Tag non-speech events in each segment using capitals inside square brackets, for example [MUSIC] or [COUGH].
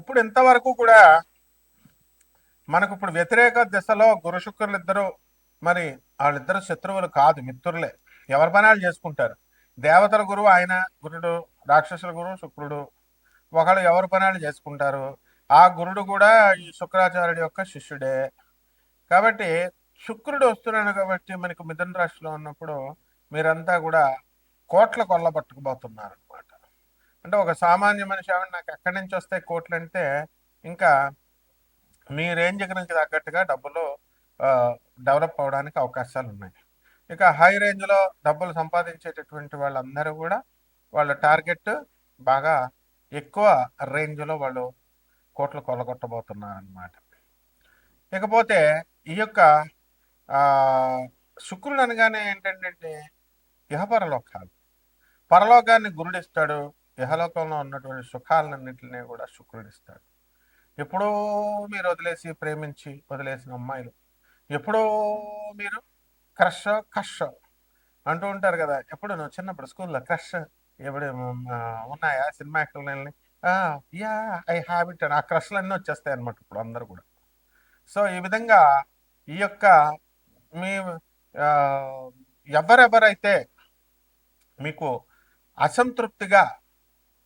ఇప్పుడు ఇంతవరకు కూడా మనకు ఇప్పుడు వ్యతిరేక దిశలో గురు శుక్రులు ఇద్దరు మరి వాళ్ళిద్దరు శత్రువులు కాదు మిత్రులే. ఎవరి పనాలు చేసుకుంటారు? దేవతల గురువు ఆయన గురుడు రాక్షసుల గురువు శుక్రుడు. ఒకళ్ళు ఎవరి పనాలు చేసుకుంటారు? ఆ గురుడు కూడా ఈ శుక్రాచార్యుడి యొక్క శిష్యుడే. కాబట్టి శుక్రుడు వస్తున్నాడు కాబట్టి మనకు మిథున రాశిలో ఉన్నప్పుడు మీరంతా కూడా కోట్ల కొల్ల పట్టుకుపోతున్నారు అంటే ఒక సామాన్య మనిషి ఆవిడ నాకు ఎక్కడి నుంచి వస్తే కోట్లు అంటే ఇంకా మీ రేంజ్కి నుంచి తగ్గట్టుగా డబ్బులు డెవలప్ అవడానికి అవకాశాలు ఉన్నాయి. ఇక హై రేంజ్లో డబ్బులు సంపాదించేటటువంటి వాళ్ళందరూ కూడా వాళ్ళ టార్గెట్ బాగా ఎక్కువ రేంజ్లో వాళ్ళు కోట్లు కొలగొట్టబోతున్నారనమాట ఇకపోతే ఈ యొక్క శుక్రుడు అనగానే ఏంటంటే ఇహపరలోకాలు. పరలోకాన్ని గురుడిస్తాడు ఇహలోకంలో ఉన్నటువంటి సుఖాలన్నింటినీ కూడా శుక్రుడు ఇస్తాడు ఎప్పుడో మీరు వదిలేసి ప్రేమించి వదిలేసిన అమ్మాయిలు ఎప్పుడో మీరు క్రష్ కష్ అంటూ ఉంటారు కదా ఎప్పుడు నువ్వు చిన్నప్పుడు స్కూల్లో క్రష్ ఎప్పుడు ఉన్నాయా సినిమా యాక్టర్లని యా ఐ హ్యాబిట్ అని ఆ క్రష్లు అన్నీ వచ్చేస్తాయి అనమాట ఇప్పుడు అందరు కూడా. సో ఈ విధంగా ఈ యొక్క మీ ఎవరెవరైతే మీకు అసంతృప్తిగా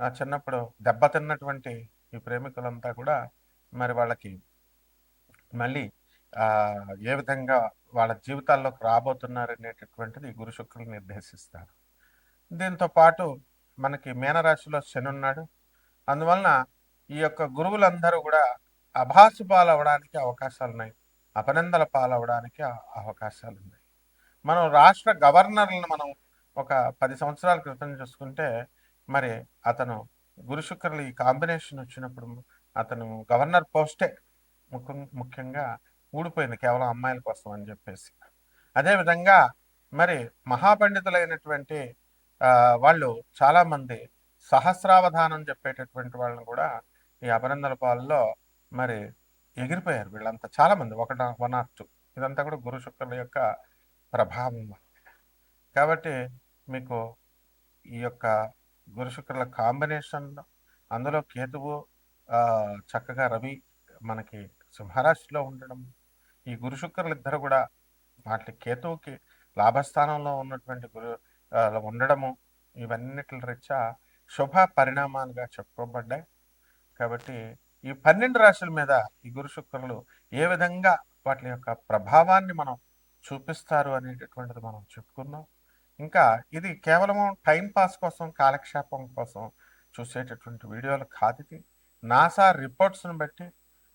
చిన్నప్పుడు దెబ్బతిన్నటువంటి ఈ ప్రేమికులంతా కూడా మరి వాళ్ళకి మళ్ళీ ఆ, ఏ విధంగా వాళ్ళ జీవితాల్లోకి రాబోతున్నారు అనేటటువంటిది ఈ గురు శుక్రులు నిర్దేశిస్తారు. దీంతో పాటు మనకి మీనరాశిలో శని ఉన్నాడు. అందువలన ఈ యొక్క గురువులందరూ కూడా అభాసు పాలవడానికి అవకాశాలు ఉన్నాయి. అపనందల పాలవడానికి అవకాశాలు ఉన్నాయి. మనం రాష్ట్ర గవర్నర్లను మనం ఒక పది సంవత్సరాల క్రితం చూసుకుంటే మరి అతను గురు శుక్రులు ఈ కాంబినేషన్ వచ్చినప్పుడు అతను గవర్నర్ పోస్టే ముఖ్యం ముఖ్యంగా ఊడిపోయింది కేవలం అమ్మాయిల కోసం అని చెప్పేసి. అదేవిధంగా మరి మహాపండితులైనటువంటి వాళ్ళు చాలామంది సహస్రావధానం చెప్పేటటువంటి వాళ్ళని కూడా ఈ అభినందన పాలలో మరి ఎగిరిపోయారు వీళ్ళంతా చాలామంది. ఒక వన్ ఆర్ టూ. ఇదంతా కూడా గురు శుక్రుల యొక్క ప్రభావం కాబట్టి మీకు ఈ యొక్క గురు శుక్రుల కాంబినేషన్ అందులో కేతువు చక్కగా రవి మనకి సింహరాశిలో ఉండడం. ఈ గురు శుక్రులు ఇద్దరు కూడా వాటి కేతువుకి లాభస్థానంలో ఉన్నటువంటి గురు ఉండడము ఇవన్నిటి రీత్యా శుభ పరిణామాలుగా చెప్పుకోబడ్డాయి. కాబట్టి ఈ పన్నెండు రాశుల మీద ఈ గురు శుక్రులు ఏ విధంగా వాటి యొక్క ప్రభావాన్ని మనం చూపిస్తారు అనేటటువంటిది మనం చెప్పుకుందాం. ఇంకా ఇది కేవలము టైం పాస్ కోసం కాలక్షేపం కోసం చూసేటటువంటి వీడియోలు కాదు ఇది. నాసా రిపోర్ట్స్ని బట్టి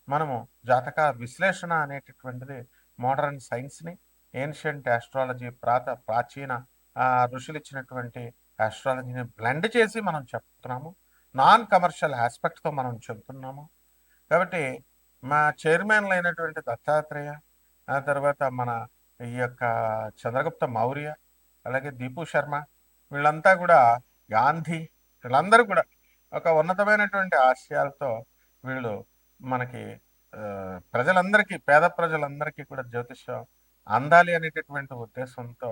మనము జాతక విశ్లేషణ అనేటటువంటిది మోడర్న్ సైన్స్ని ఏన్షియంట్ ఆస్ట్రాలజీ ప్రాత ప్రాచీన ఋషులు ఇచ్చినటువంటి ఆస్ట్రాలజీని బ్లెండ్ చేసి మనం చెప్తున్నాము. నాన్ కమర్షియల్ ఆస్పెక్ట్తో మనం చెబుతున్నాము కాబట్టి మా చైర్మన్లు అయినటువంటి దత్తాత్రేయ ఆ తర్వాత మన ఈ యొక్క చంద్రగుప్త మౌర్య అలాగే దీపు శర్మ వీళ్ళంతా కూడా గాంధీ వీళ్ళందరూ కూడా ఒక ఉన్నతమైనటువంటి ఆశయాలతో వీళ్ళు మనకి ప్రజలందరికీ పేద ప్రజలందరికీ కూడా జ్యోతిష్యం అందాలి అనేటటువంటి ఉద్దేశంతో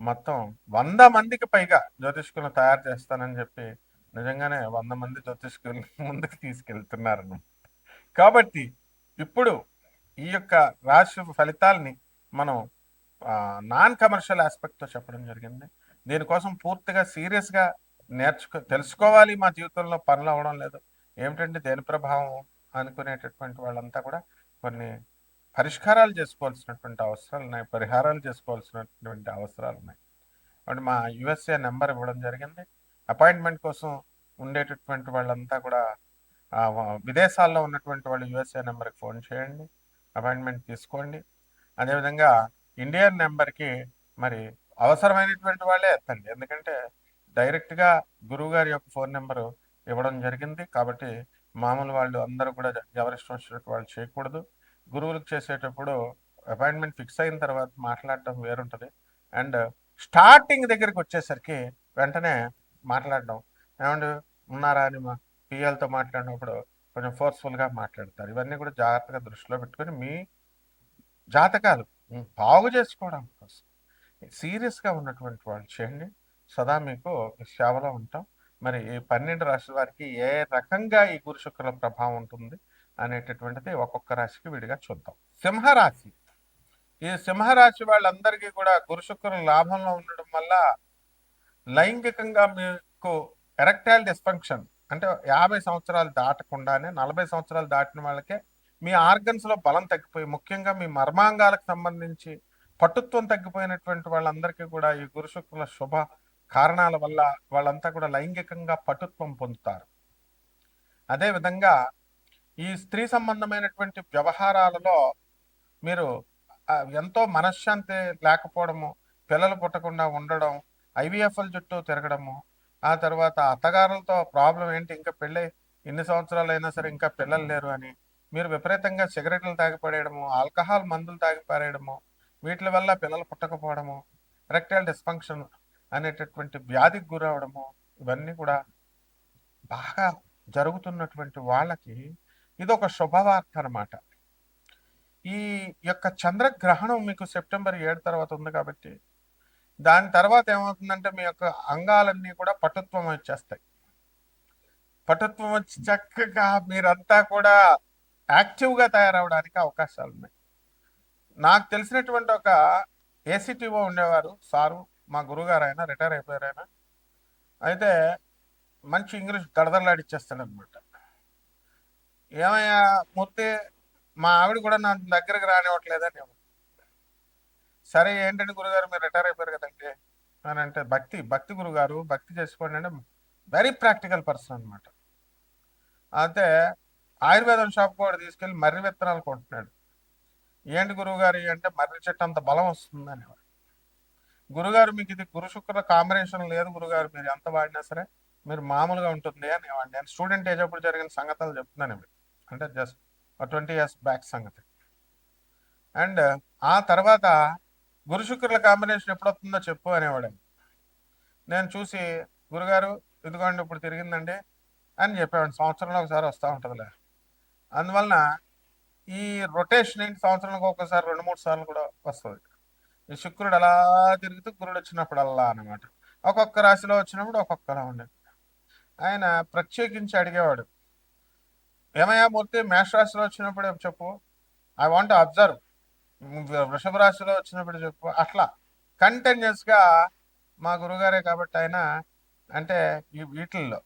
మొత్తం వంద మందికి పైగా జ్యోతిష్కులను తయారు చేస్తానని చెప్పి నిజంగానే వంద మంది జ్యోతిష్కులు [LAUGHS] ముందుకు తీసుకెళ్తున్నారు కాబట్టి ఇప్పుడు ఈ యొక్క రాశి ఫలితాల్ని మనం నాన్ కమర్షియల్ ఆస్పెక్ట్తో చెప్పడం జరిగింది. దీనికోసం పూర్తిగా సీరియస్గా నేర్చుకో తెలుసుకోవాలి మా జీవితంలో పనులు అవ్వడం లేదు. ఏమిటంటే దేని ప్రభావం అనుకునేటటువంటి వాళ్ళంతా కూడా కొన్ని పరిష్కారాలు చేసుకోవాల్సినటువంటి అవసరాలు ఉన్నాయి పరిహారాలు చేసుకోవాల్సినటువంటి అవసరాలు ఉన్నాయి. అంటే మా యుఎస్ఏ నెంబర్ ఇవ్వడం జరిగింది. అపాయింట్మెంట్ కోసం ఉండేటటువంటి వాళ్ళంతా కూడా విదేశాల్లో ఉన్నటువంటి వాళ్ళు యుఎస్ఏ నెంబర్కి ఫోన్ చేయండి అపాయింట్మెంట్ తీసుకోండి. అదేవిధంగా ఇండియన్ నెంబర్కి మరి అవసరమైనటువంటి వాళ్ళే ఎత్తండి. ఎందుకంటే డైరెక్ట్గా గురువు గారి యొక్క ఫోన్ నెంబరు ఇవ్వడం జరిగింది. కాబట్టి మామూలు వాళ్ళు అందరూ కూడా ఎవరిష్టం వచ్చినట్టు వాళ్ళు చేయకూడదు. గురువులకు చేసేటప్పుడు అపాయింట్మెంట్ ఫిక్స్ అయిన తర్వాత మాట్లాడటం వేరుంటుంది. అండ్ స్టార్టింగ్ దగ్గరికి వచ్చేసరికి వెంటనే మాట్లాడడం. ఏమండి ఉన్నారా అని మా పిఎల్తో మాట్లాడినప్పుడు కొంచెం ఫోర్స్ఫుల్గా మాట్లాడతారు. ఇవన్నీ కూడా జాగ్రత్తగా దృష్టిలో పెట్టుకొని మీ జాతకాలు బాగు చేసుకోవడం కోసం. సీరియస్గా ఉన్నటువంటి వాళ్ళు చేయండి. సదా మీకు సేవలో ఉంటాం. మరి ఈ పన్నెండు రాశుల వారికి ఏ రకంగా ఈ గురు శుక్రుల ప్రభావం ఉంటుంది అనేటటువంటిది ఒక్కొక్క రాశికి విడిగా చూద్దాం. సింహరాశి. ఈ సింహరాశి వాళ్ళందరికీ కూడా గురు శుక్రులు లాభంలో ఉండడం వల్ల లైంగికంగా మీకు ఎరెక్టైల్ డిస్ఫంక్షన్ అంటే యాభై సంవత్సరాలు దాటకుండానే నలభై సంవత్సరాలు దాటిన వాళ్ళకే మీ ఆర్గన్స్లో బలం తగ్గిపోయి ముఖ్యంగా మీ మర్మాంగాలకు సంబంధించి పటుత్వం తగ్గిపోయినటువంటి వాళ్ళందరికీ కూడా ఈ గురు శుక్రుల శుభ కారణాల వల్ల వాళ్ళంతా కూడా లైంగికంగా పటుత్వం పొందుతారు. అదే విధంగా ఈ స్త్రీ సంబంధమైనటువంటి వ్యవహారాలలో మీరు ఎంతో మనశ్శాంతి లేకపోవడము పిల్లలు పుట్టకుండా ఉండడం ఐవీఎఫ్ఎల్ చుట్టూ తిరగడము ఆ తర్వాత అత్తగారులతో ప్రాబ్లం ఏంటి ఇంకా పెళ్ళి ఎన్ని సంవత్సరాలు అయినా సరే ఇంకా పిల్లలు లేరు అని మీరు విపరీతంగా సిగరెట్లు తాగిపడేయడము ఆల్కహాల్ మందులు తాగిపారేయడము వీటి వల్ల పిల్లలు పుట్టకపోవడము ఎరెక్టైల్ డిస్ఫంక్షన్ అనేటటువంటి వ్యాధికి గురవడము ఇవన్నీ కూడా బాగా జరుగుతున్నటువంటి వాళ్ళకి ఇది ఒక శుభవార్త అనమాట ఈ యొక్క చంద్రగ్రహణం మీకు సెప్టెంబర్ ఏడు తర్వాత ఉంది కాబట్టి దాని తర్వాత ఏమవుతుందంటే మీ యొక్క అంగాలన్నీ కూడా పటుత్వం వచ్చేస్తాయి. పటుత్వం వచ్చి చక్కగా మీరంతా కూడా యాక్టివ్గా తయారవడానికి అవకాశాలు ఉన్నాయి నాకు తెలిసినటువంటి ఒక ఏసీటీఓ ఉండేవారు సారు మా గురుగారు ఆయన రిటైర్ అయిపోయారు ఆయన అయితే మంచి ఇంగ్లీష్ దడదడలాడిచ్చేస్తాడు అనమాట ఏమయ్యా మూర్తి మా ఆవిడ కూడా నా దగ్గరకు రానివ్వట్లేదని సరే ఏంటంటే గురుగారు మీరు రిటైర్ అయిపోయారు కదండి అని అంటే భక్తి భక్తి గురుగారు భక్తి చేసుకోండి అంటే వెరీ ప్రాక్టికల్ పర్సన్ అనమాట అయితే ఆయుర్వేదం షాప్ కూడా తీసుకెళ్ళి మర్రి విత్తనాలు కొంటున్నాడు. ఏంటి గురువుగారు? అంటే మర్రి చెట్టు అంత బలం వస్తుంది అనేవాడు. గురుగారు మీకు ఇది గురు శుక్ర కాంబినేషన్ లేదు గురుగారు మీరు ఎంత వాడినా సరే మీరు మామూలుగా ఉంటుంది అనేవాడు. నేను స్టూడెంట్ ఏజ్ అప్పుడు జరిగిన సంగతులు చెప్తున్నాను ఇవి. అంటే జస్ట్ ట్వంటీ ఇయర్స్ బ్యాక్ సంగతి. అండ్ ఆ తర్వాత గురు శుక్రుల కాంబినేషన్ ఎప్పుడొస్తుందో చెప్పు అనేవాడు. నేను చూసి గురుగారు ఇదిగోండి ఇప్పుడు తిరిగిందండి అని చెప్పేవాడు సంవత్సరంలో ఒకసారి వస్తూ ఉంటుందిలే. అందువలన ఈ రొటేషన్ ఏంటి? సంవత్సరానికి ఒక్కసారి రెండు మూడు సార్లు కూడా వస్తుంది. ఈ శుక్రుడు అలా తిరుగుతూ గురుడు వచ్చినప్పుడు అలా అనమాట ఒక్కొక్క రాశిలో వచ్చినప్పుడు ఒక్కొక్కలా ఉండేది. ఆయన ప్రత్యేకించి అడిగేవాడు ఏమయ్యా మూర్తి మేషరాశిలో వచ్చినప్పుడు చెప్పు? ఐ వాంట్ అబ్జర్వ్ వృషభ రాశిలో వచ్చినప్పుడు చెప్పు. అట్లా. కంటిన్యూస్గా మా గురుగారే కాబట్టి ఆయన అంటే వీటిల్లో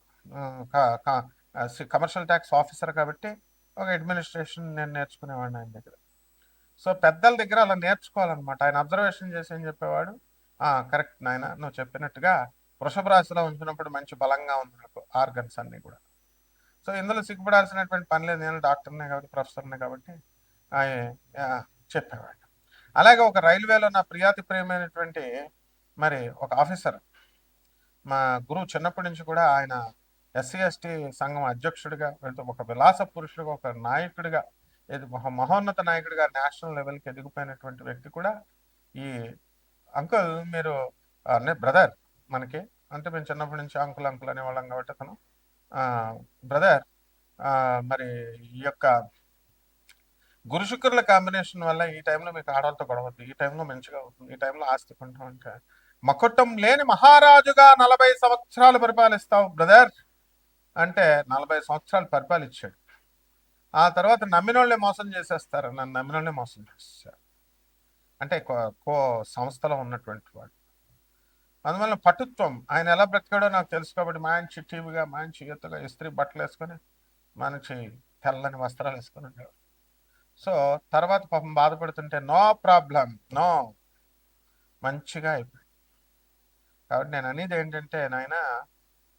కమర్షియల్ ట్యాక్స్ ఆఫీసర్ కాబట్టి ఒక అడ్మినిస్ట్రేషన్ నేను నేర్చుకునేవాడిని ఆయన దగ్గర. సో పెద్దల దగ్గర అలా నేర్చుకోవాలన్నమాట. ఆయన అబ్జర్వేషన్ చేసి ఏం చెప్పేవాడు? కరెక్ట్ నాయన నువ్వు చెప్పినట్టుగా వృషభ రాశిలో ఉంచినప్పుడు మంచి బలంగా ఉంది నాకు ఆర్గన్స్ అన్ని కూడా. సో ఇందులో సిగ్గుపడాల్సినటువంటి పని లేదు. నేను డాక్టర్నే కాబట్టి ప్రొఫెసర్నే కాబట్టి ఆయన చెప్పేవాడు అలాగే ఒక రైల్వేలో నా ప్రియాతి ప్రియమైనటువంటి మరి ఒక ఆఫీసర్ మా గురువు చిన్నప్పటి నుంచి కూడా ఆయన ఎస్సీ ఎస్టీ సంఘం అధ్యక్షుడిగా వెళ్తూ ఒక విలాస పురుషుడిగా ఒక నాయకుడిగా ఇది మహోన్నత నాయకుడిగా నేషనల్ లెవెల్కి ఎదిగిపోయినటువంటి వ్యక్తి కూడా ఈ అంకుల్ మీరు బ్రదర్ మనకి. అంటే మేము చిన్నప్పటి నుంచి అంకుల్ అంకుల్ అనేవాళ్ళం కాబట్టి అతను. బ్రదర్ మరి ఈ యొక్క గురు శుక్రుల కాంబినేషన్ వల్ల ఈ టైంలో మీకు ఆడవాళ్ళతో గొడవ ఈ టైంలో మంచిగా అవుతుంది. ఈ టైంలో ఆస్తి కొంటాం అంటే. మకుటం లేని మహారాజుగా నలభై సంవత్సరాలు పరిపాలిస్తావు బ్రదర్. అంటే నలభై సంవత్సరాలు పరిపాలించాడు. ఆ తర్వాత నమ్మినోళ్ళే మోసం చేసేస్తారు. నన్ను నమ్మినోళ్ళే మోసం చేస్తారు అంటే కో- కో సంస్థలో ఉన్నటువంటి వాడు అందువల్ల పటుత్వం ఆయన ఎలా బ్రతికాడో నాకు తెలుసు కాబట్టి మంచి టీవీగా మంచి ఎత్తుగా ఇస్త్రీ బట్టలు వేసుకొని మంచి తెల్లని వస్త్రాలు వేసుకొని ఉండేవాడు. సో తర్వాత పాపం బాధపడుతుంటే నో ప్రాబ్లం నో. మంచిగా అయిపోయింది. కాబట్టి నేను అనేది ఏంటంటే నాయన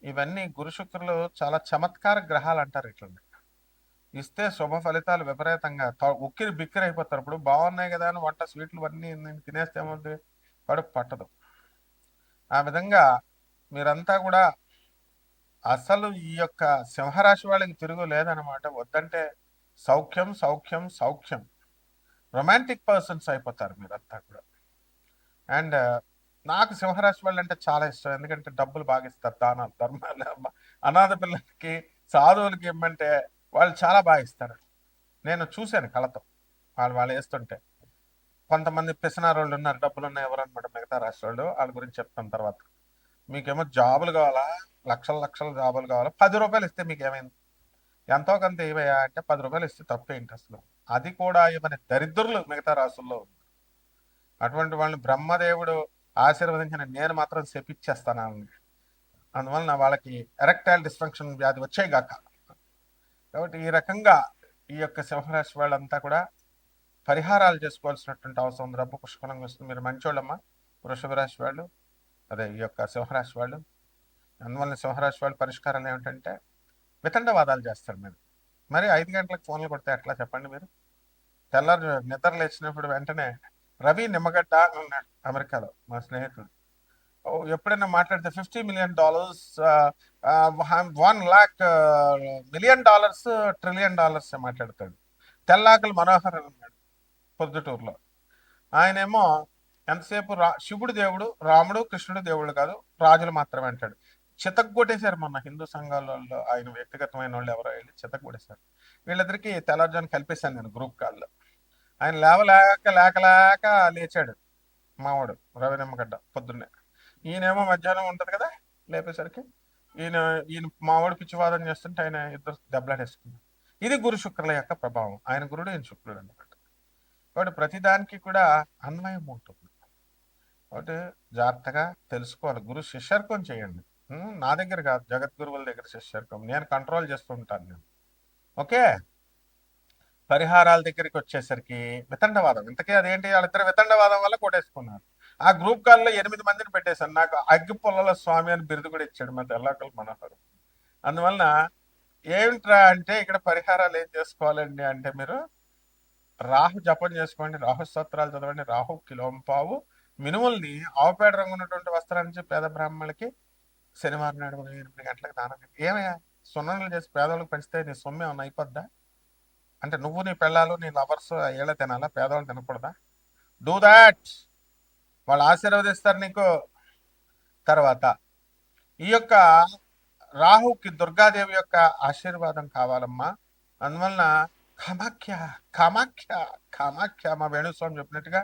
ఇవన్నీ గురు శుక్రులు చాలా చమత్కార గ్రహాలు అంటారు ఇట్లా ఇస్తే శుభ ఫలితాలు విపరీతంగా త- ఉక్కిరి బిక్కిరి అయిపోతారు. ఇప్పుడు బాగున్నాయి కదా అని వంట స్వీట్లు అన్నీ నేను తినేస్తే ఏమవుతుంది కడుపు పట్టదు. ఆ విధంగా మీరంతా కూడా అసలు ఈ యొక్క సింహరాశి వాళ్ళకి తిరుగు లేదనమాట వద్దంటే సౌఖ్యం సౌఖ్యం సౌఖ్యం. రొమాంటిక్ పర్సన్స్ అయిపోతారు మీరంతా కూడా. అండ్ నాకు సింహరాశి వాళ్ళు అంటే చాలా ఇష్టం. ఎందుకంటే డబ్బులు బాగా ఇస్తారు. దాన ధర్మాలు అనాథ పిల్లలకి సాధువులకి ఇమ్మంటే వాళ్ళు చాలా బాగా ఇస్తారు. నేను చూశాను కళతో. వాళ్ళు వాళ్ళు వేస్తుంటే. కొంతమంది పిసనారోళ్ళు ఉన్నారు. డబ్బులు ఉన్నాయి ఎవరన్నమాట మిగతా రాష్ట్రాలు వాళ్ళ? గురించి చెప్తాను తర్వాత. మీకేమో జాబులు కావాలా? లక్షల లక్షల జాబులు కావాలా? పది రూపాయలు ఇస్తే మీకు ఏమైంది ఎంతో కొంత ఏమయ్యా అంటే పది రూపాయలు ఇస్తే తప్పేంటి అసలు అది కూడా ఇవన్నీ దరిద్రులు మిగతా రాసుల్లో ఉంది అటువంటి వాళ్ళని బ్రహ్మదేవుడు ఆశీర్వదించిన నేను మాత్రం శపిచ్చేస్తాను ఆమెని. అందువలన వాళ్ళకి ఎరెక్టైల్ డిస్ఫంక్షన్ వ్యాధి వచ్చేగాక కాబట్టి ఈ రకంగా ఈ యొక్క సింహరాశి వాళ్ళంతా కూడా పరిహారాలు చేసుకోవాల్సినటువంటి అవసరం ఉంది. రబ్బు పుష్కలంగా వస్తుంది. మీరు మంచోళ్ళమ్మా. వృషభ రాశి వాళ్ళు అదే ఈ యొక్క సింహరాశి వాళ్ళు. అందువల్ల సింహరాశి వాళ్ళు పరిష్కారాలు ఏమిటంటే వితండవాదాలు చేస్తారు మీరు. మరి ఐదు గంటలకు ఫోన్లు కొడితే ఎట్లా చెప్పండి మీరు? తెల్లారు నిద్ర లేచినప్పుడు వెంటనే రవి నిమ్మగడ్డ ఉన్నాడు అమెరికాలో మా స్నేహితుడు. ఎప్పుడైనా మాట్లాడితే fifty million dollars one lakh million dollars trillion dollars మాట్లాడతాడు. తెల్లాకలు మనోహర్ అన్నాడు ఉన్నాడు పొద్దుటూరులో. ఆయనేమో ఎంతసేపు రా శివుడు దేవుడు రాముడు కృష్ణుడు దేవుడు కాదు రాజులు మాత్రమే అంటాడు. చితగ్గొట్టేశారు మొన్న హిందూ సంఘాలలో ఆయన వ్యక్తిగతమైన వాళ్ళు ఎవరో వెళ్ళి చితగ్గొట్టేశారు వీళ్ళిద్దరికి తెల్లవారుజాను కల్పిస్తాను నేను గ్రూప్ కాల్లో. ఆయన లేవలేక లేకలేక లేచాడు మావాడు రవి నిమ్మగడ్డ పొద్దున్నే. ఈయనేమో మధ్యాహ్నం ఉంటుంది కదా లేపేసరికి. ఈయన ఈయన మావాడు పిచ్చివాదం చేస్తుంటే ఆయన ఇద్దరు దెబ్బలాడేసుకున్నారు. ఇది గురు శుక్రుల యొక్క ప్రభావం. ఆయన గురుడు ఈయన శుక్రుడు అనమాట కాబట్టి ప్రతిదానికి కూడా అన్వయం ఉంటుంది. కాబట్టి జాగ్రత్తగా తెలుసుకోవాలి. గురు శిష్యర్కం చేయండి. నా దగ్గర కాదు జగద్గురువుల దగ్గర శిష్యర్కం నేను కంట్రోల్ చేస్తూ ఉంటాను నేను. ఓకే? పరిహారాల దగ్గరికి వచ్చేసరికి వితండవాదం. ఇంతకీ అదేంటి? వాళ్ళిద్దరు వితండవాదం వల్ల కొట్టేసుకున్నారు. ఆ గ్రూప్ కాల్లో ఎనిమిది మందిని పెట్టేశాను నాకు అగ్గి పొల్లల స్వామి అని బిరుదు కూడా ఇచ్చాడు మా తెల్లాకలు మనోహరు. అందువలన ఏమిట్రా అంటే ఇక్కడ పరిహారాలు ఏం చేసుకోవాలండి అంటే మీరు రాహు జపం చేసుకోండి రాహు స్తోత్రాలు చదవండి రాహు కిలోంపావు మినుముల్ని ఆవుపేట రంగు ఉన్నటువంటి వస్త్రాన్ని పేద బ్రాహ్మణులకి శనివారం నాడు ఎనిమిది గంటలకు దానం ఏమయ్యా? సున్నలు చేసి పేదవాళ్ళకి పెంచితే నీ సొమ్ము ఏమన్నా అయిపోద్దా? అంటే నువ్వు నీ పెళ్ళాలు నీ లవర్స్ ఏళ్ళ తినాలా? పేదవాళ్ళు తినకూడదా? డూ దాట్ వాళ్ళు ఆశీర్వదిస్తారు నీకు. తర్వాత ఈ యొక్క రాహుకి దుర్గాదేవి యొక్క ఆశీర్వాదం కావాలమ్మా. అందువలన కామాఖ్య కామాఖ్య కామాఖ్య మా వేణుస్వామి చెప్పినట్టుగా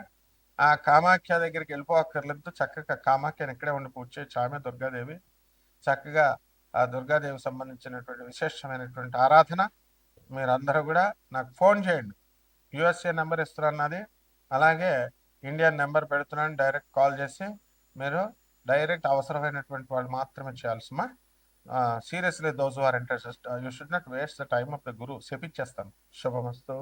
ఆ కామాఖ్య దగ్గరికి వెళ్ళిపోక్కర్లేదు చక్కగా కామాఖ్యను ఇక్కడే ఉండి పూజ చేయొచ్చు ఆమె దుర్గాదేవి. చక్కగా ఆ దుర్గాదేవి సంబంధించినటువంటి విశేషమైనటువంటి ఆరాధన. మీరందరూ కూడా నాకు ఫోన్ చేయండి. యుఎస్ఏ నెంబర్ ఇస్తున్నది అలాగే ఇండియన్ నెంబర్ పెడుతున్నాను డైరెక్ట్ కాల్ చేసి మీరు డైరెక్ట్ అవసరమైనటువంటి వాళ్ళు మాత్రమే చేయాల్సిమా seriously those are interest you should not waste the time of the గురు చెప్పించేస్తాను శుభమస్తు.